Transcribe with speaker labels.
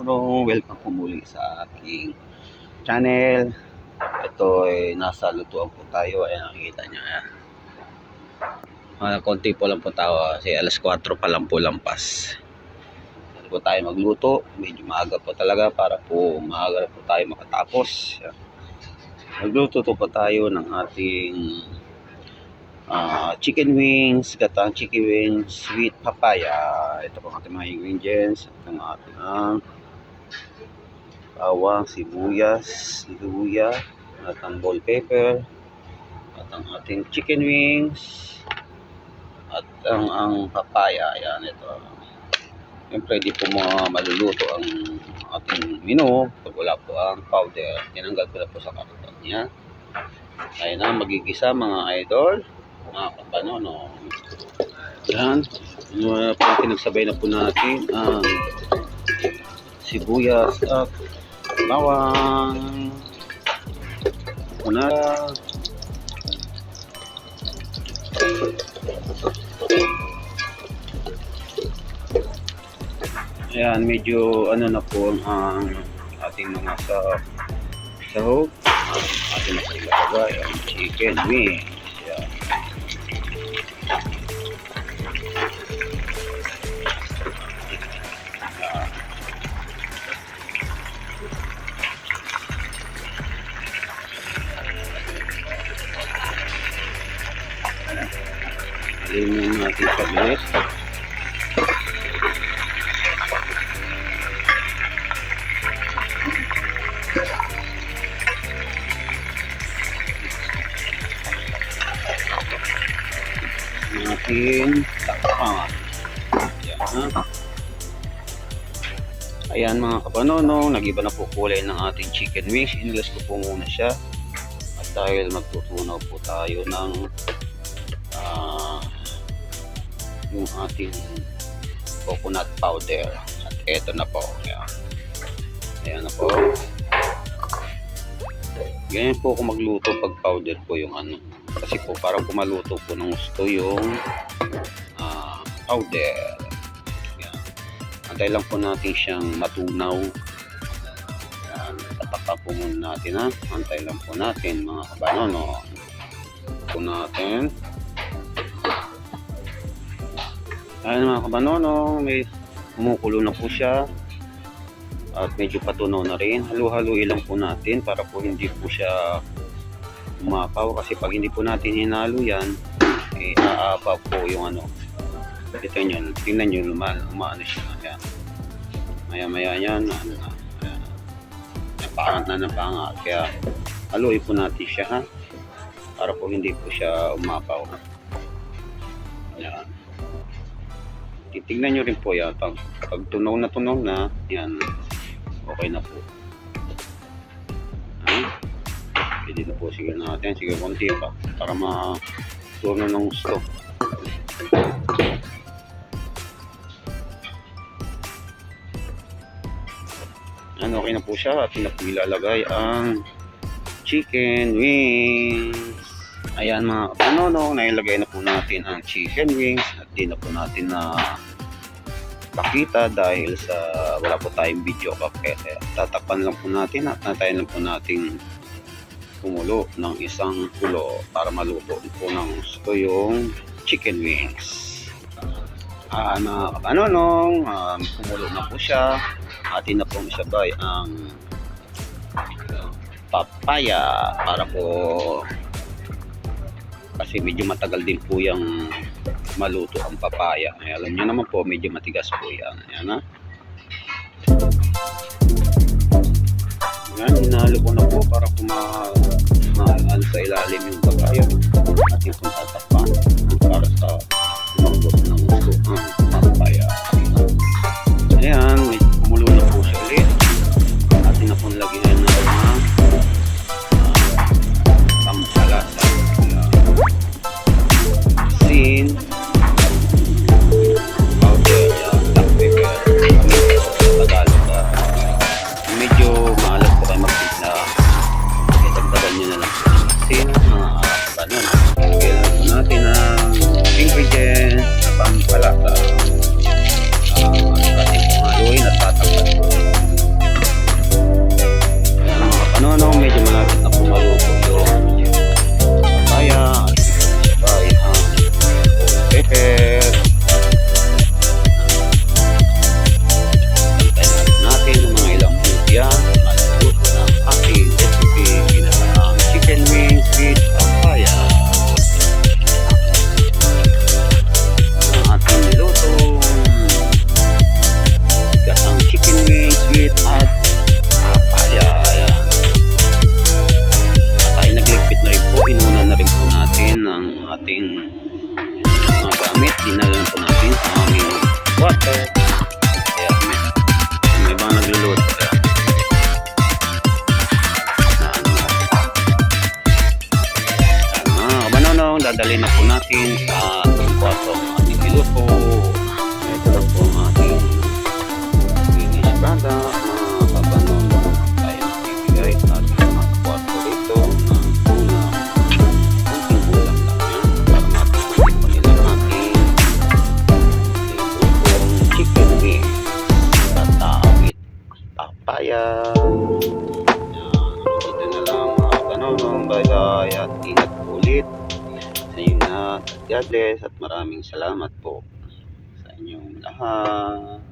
Speaker 1: Hello, welcome po muli sa aking channel. Ito ay nasa lutuan po tayo. Ayan, nakikita niyo. Ayan. Ah, konti po lang po tayo kasi alas 4 pa lang po lampas. Hindi po tayo magluto. Medyo maaga po talaga para po maaga po tayo makatapos. Ayan. Magluto po tayo ng ating ah, chicken wings, gatang chicken wings, sweet papaya. Ito po ang ating mga ingredients. Ito ang ating ah, bawang, sibuyas, luya, at ang bell pepper, at ang ating chicken wings, at ang, ang papaya. Ayan, ito. Siyempre, di po mga maluluto ang ating menu pag wala po ang powder. Tinanggal ko na po sa karton niya. Ayan na, magigisa mga idol. Mga kapanono. Ayan. Yung po, pinagsabay na po natin ang sibuyas at bawang. Una. Ayan, medyo ano na po ang ating mga sa sahog. Ang ating na ilagay ang chicken wings. Alimin natin sa bilis. natin takpan. Ayan, ha? Ayan mga kapanonong, nag-iba na po kulay ng ating chicken wings. Inilas ko po muna siya. At dahil magtutunaw po tayo ng yung ating coconut powder. At eto na po. Ayan, Ayan na po. Ganyan po ako magluto pag powder po yung ano. Kasi po parang pumaluto po ng gusto yung ah, powder. Yan. Antay lang po natin siyang matunaw. Yan. Tatakpan po muna natin ha. Antay lang po natin mga kabanono. Po natin. Ayan mga kabanono. May kumukulo na po siya. At medyo patunaw na rin. Halo-haloy lang po natin para po hindi po siya umapaw kasi pag hindi po natin hinalo yan eh aapaw po yung ano ito nyo, tingnan nyo lumal, umaano siya yan maya maya yan ano na ayan. napangat na napangat kaya haluin po natin siya ha para po hindi po siya umapaw yan titignan nyo rin po yan pag, tunaw na tunaw na yan okay na po ha Pwede na po sige natin. Sige, konti pa. Para ma-turno ng gusto. Ano, okay na po siya. At na ang chicken wings. Ayan mga kapanono, nailagay na po natin ang chicken wings at di na po natin na pakita dahil sa wala po tayong video kaya tatakpan lang po natin at natayin lang po nating kumulo ng isang kulo para maluto po ng gusto yung chicken wings. Ah, na kapanonong, um, kumulo na po siya. Atin na pong isabay ang papaya para po kasi medyo matagal din po yung maluto ang papaya. Ay, alam nyo naman po, medyo matigas po yan. Ayan ha. Yan, hinalo ko na po para kuma maalaan sa ilalim yung papaya. At yung kung Isalin na po natin sa kwarto ang ating niluto. Ito product. Lang po ang ating wing. Tatawid papaya. Yan. Dito na lang mga kanonong. Bye-bye at ingat ulit lahat. God at maraming salamat po sa inyong lahat.